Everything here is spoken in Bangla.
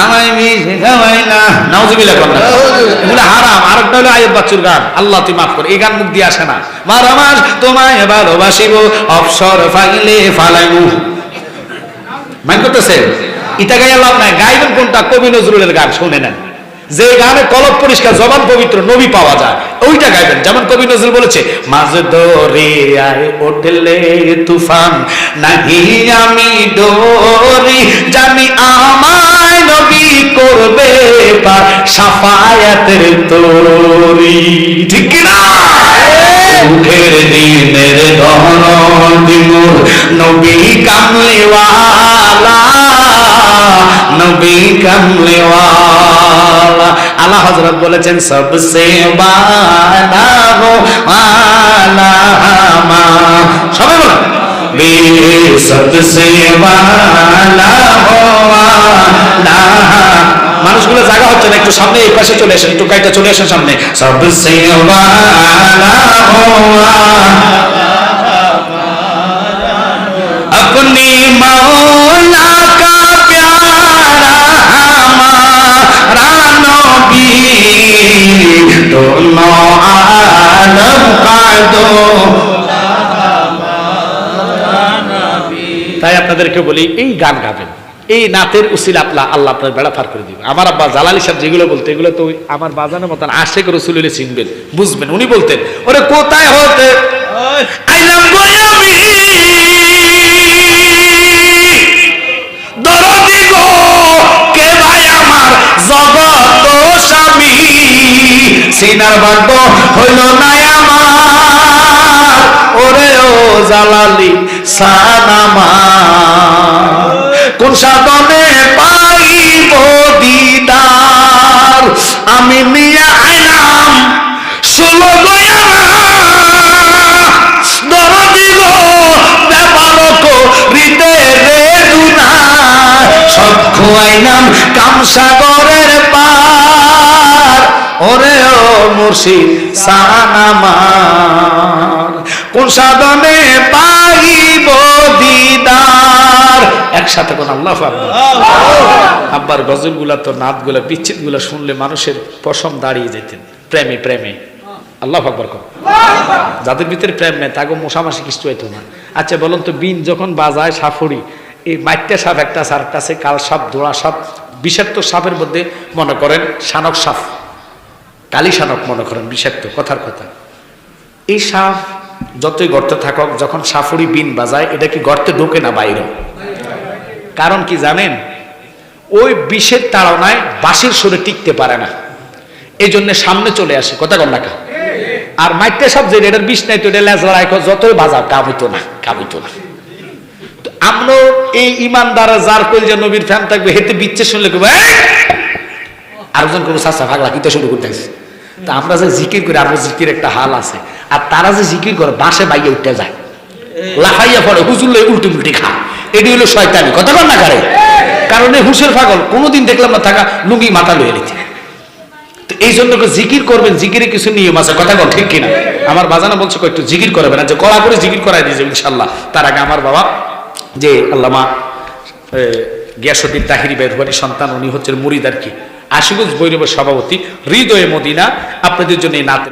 আমায় মিশে খাওয়াই না। নাউজুবিল্লাহ করনা এগুলো হারাম। আরেকটা হলো আয়ের বাচ্চুর গান। আল্লাহ তুই মাফ কর। এই গান মুখ দিয়ে আসে না। মার আমার তোমায় ভালোবাসিব। অবসর ফাইলে ফালাইব। মাইন করতেছে? ইটা গাইয়া লাভ নাই। গাইবেন কোনটা? কবি নজরুলের গান শুনে নেন। যে গানে কলব পরিষ্কার জবান পবিত্র নবী পাওয়া যায় ওইটা গাইবেন। যেমন কবি নজরুল বলেছে মাঝ দরিয়ায় তুফান নাহি আমি ডরি পার সাফায়াতের তোরি। ঠিক দিনের দিমুর নবী কামলিওয়ালা, নবী আল্লাহ হযরত বলেছেন সবসে বালা আলা সবাই বলেন, বে সবসে বালা জায়গা হচ্ছে না একটু সামনে এই পাশে চলে আসেন একটু গাড়িটা চলে আসেন সামনে সবসে বালা হো अपनी मौला का प्यारा हमारा नबी दोनों आलम का दो তাই আপনাদেরকে বলি এই গান গাবেন এই নাতের উসিল আপলা আল্লাহ আপনার বেড়া পার করে দিবে। আমার আব্বা জালালি সাহেব যেগুলো বলতে এগুলো তো আমার বাজানের মতন আশেক রসুলিলে চিনবেন বুঝবেন উনি বলতেন ওরে কোথায় হতে? সিনার ভাগ্য হইল না আমার ওরে ও জালালি সানামার কোন সাধনে পাইব দিদার? আমি নিয়ে আইলাম, ষোলো সব কামসাগরের পার। ওরে ও মুর্শিদ সানামার কোন সাধনে পাইব একসাথে কোন আল্লাহ। আব্বার গজলগুলা তো নাতগুলা বিচ্ছিতগুলা শুনলে মানুষের পশম দাঁড়িয়ে যেতেন। প্রেমে প্রেমে। আল্লাহ আকবর কর। যাদের ভিতরে প্রেম নেই তাকে মশামাসি কিছু হইতো না। আচ্ছা বলুন তো, বিন যখন বাজায় সাফড়ি এই মাইটটা সাপ একটা সার কাছে কাল সাপ দোড়া সাপ, বিষাক্ত সাপের মধ্যে মনে করেন শানক সাপ। কালি শানক মনে করেন, বিষাক্ত, কথার কথা। এই সাপ যতই গর্তে থাকক, যখন সাফড়ি বিন বাজায়, এটা কি গর্তে ঢোকে না বাইরে? কারণ কি জানেন? ওই বিষের তাড়নায় বাঁশির সুরে টিকতে পারে না। এই জন্য সামনে চলে আসে, কথা কন নাকা আর মাইটটা সব যে এটার বিষ নাই তো এটা লেজ লড়াই যতই বাজা কাম না কাম না। তো আমরাও এই যার কইল যে নবীর ফ্যান থাকবে হেতে বিচ্ছে শুনলে আরেকজন সাসা কিতে শুরু তা আমরা যে জিকির করি আমরা জিকির একটা হাল আছে। আর তারা যে জিকির করে বাসে বাইয়ে উঠতে যায়। লাফাইয়া পড়ে, হুজুর উল্টি উল্টি খা এটি হলো শয়তানি। কথা কন কারে? কারণ হুশের পাগল, কোনোদিন দেখলাম না থাকা লুঙ্গি মাথা লয়ে নিতে তো এই জন্য জিকির করবেন, জিকিরে কিছু নিয়ম আছে। কথা কন, ঠিক কিনা? আমার বাজানা বলছে একটু জিকির করবেন। না যে কড়া করে জিকির করাই দিয়েছে ইনশাল্লাহ তার আগে আমার বাবা, যে আল্লামা গিয়াসুদ্দিন তাহিরি বেরবানি সন্তান, উনি হচ্ছেন মুরিদ আর কি। আশিগঞ্জ বৈরবের সভাপতি, হৃদয়ে মদিনা, আপনাদের জন্য নাতের